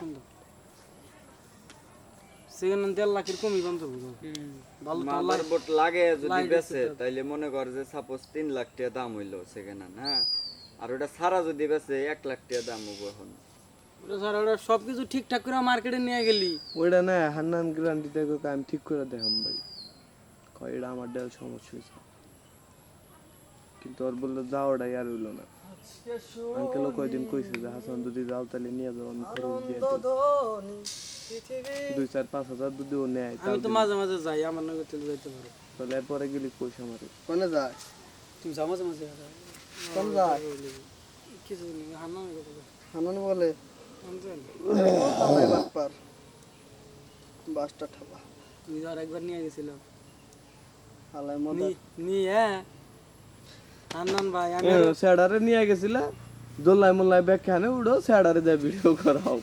সুন্দর সেখানে দেড় লাখের কমই বন্ধ ভালো তো মাদার লাগে যদি লাইট বেচে আছে তো। তাইলে মনে কর যে সাপোজ তিন লাখ টাকা দাম হইল সেকেন্ড হ্যাঁ আর ওটা সারা যদি বেচে এক লাখ টাকা দাম হব এখন। ওটা স্যার ওটা সব কিছু ঠিকঠাক করে মার্কেটে নিয়ে গেলি। ওইটা না হান্নান গ্যারান্টি থেকে আমি ঠিক করে দেখাম ভাই। কয় এটা আমার সমস্যা হয়েছে। কিন্তু ওর বলল যাওয়াটাই আর হইল না। আঙ্কেলও কয়দিন কইছে যে হাসান যদি যাও তাহলে নিয়ে যাও আমি খরচ দিয়ে দুই চার পাঁচ হাজার যদি ও নেয় আমি তো মাঝে মাঝে যাই আমার নগর তেল যাইতে পারো তাহলে এরপরে গেলি পয়সা মারে কোনে যায় তুমি যাও মাঝে মাঝে কোন যায় কিছু হান্না। হানুনি বলে বাসটা ঠাবা তুমি যাওয়ার একবার নিয়ে গেছিলাম হালাই মদ নি- নিয়ে হ্যাঁ হান্নান ভাই আমি স্যাডারে নিয়ে গেছিলা? দোল্লাই মোল্লাই ব্যাখ্যানে উড়ো স্যাডারে যা ভিডিও করাও।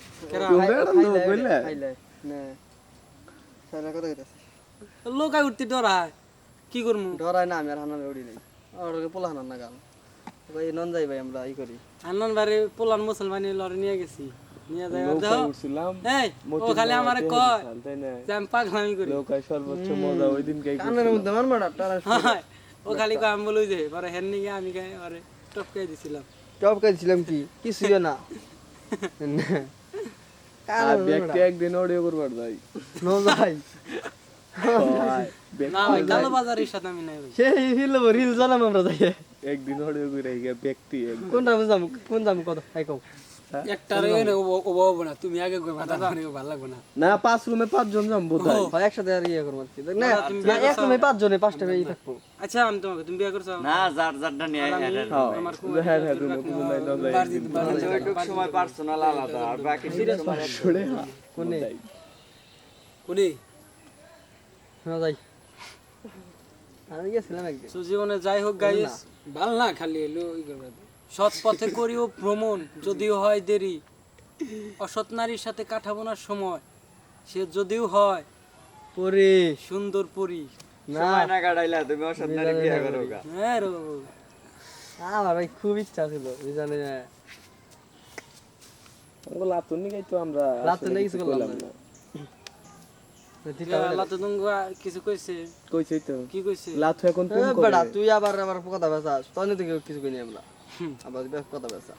তুমি কইলে? নে। কথা কইতাছি। লোকাই উঠতে ডরায়। কি করব ডরাই না আমি আর হানানে উড়ি নাই। আর পোলা হানান না গান ভাই নন যাই ভাই আমরা ই করি। হান্নান বাড়ি পোলান মুসলমানি লড়ে নিয়ে গেছি। নিয়ে যাই দেখো এই ও খালি আমারে কয় যে আমি পাগলামি করি। নৌকায় সর্বোচ্চ মজা ওই দিন গাই কানের মধ্যে মার মারা টানা হয়। ও খালি কয় আমি বলি যে পরে হেন নিয়ে আমি গায়ে পরে টপকাই দিছিলাম। টপ খাইছিলাম কি? কি ছিল না? আর ব্যক্তি একদিন অডিও করবার যাই নো ভাই। কালো বাজারের সাথে আমি নাই ভাই। সেই হিল রিল জানাম আমরা যাই। একদিন অডিও করে ব্যক্তি। কোনটা যাম কোন যাম কত? হাই কও। না পাঁচ রুমে পাঁচজন বোধ হয় হয় একসাথে আর ইয়ে করব না না এক সময় পাঁচ জনে পাঁচটা বেই থাকব। আচ্ছা আমি তোমাকে তুমি বিয়ে করছ? না যার যারটা নিয়ে হ্যাঁ হ্যাঁ হ্যাঁ রুমে কোনো নাই যাই সময় পার্সোনাল আলাদা আর বাকি সময় ছড়ে কোনে? কোনি? যাই। আমি গেছিলাম একদিন। জীবনে যাই হোক গাইস ভালো না খালি এলো ই করবে। সৎ পথে করিও ভ্রমণ যদিও হয় দেরি। অসৎ নারীর সাথে কাঠাবোনার সময় সে যদিও হয় পরে। সুন্দর পরি। না। সময় না কাটাইলা তুমি অসৎ নারী বিয়ে করো হ্যাঁ রো। আমার ভাই খুব ইচ্ছা ছিল জানি। লাতুনি গাই তো আমরা লাতুনি আসলে কিছু করলাম না। তো কিছু কইছে? কইছই তো। কি কইছে? লাথু এখন তুই আবার আবার কথা বেসা তখন থেকে কিছু কইনি আমরা। আবার কথা বেসা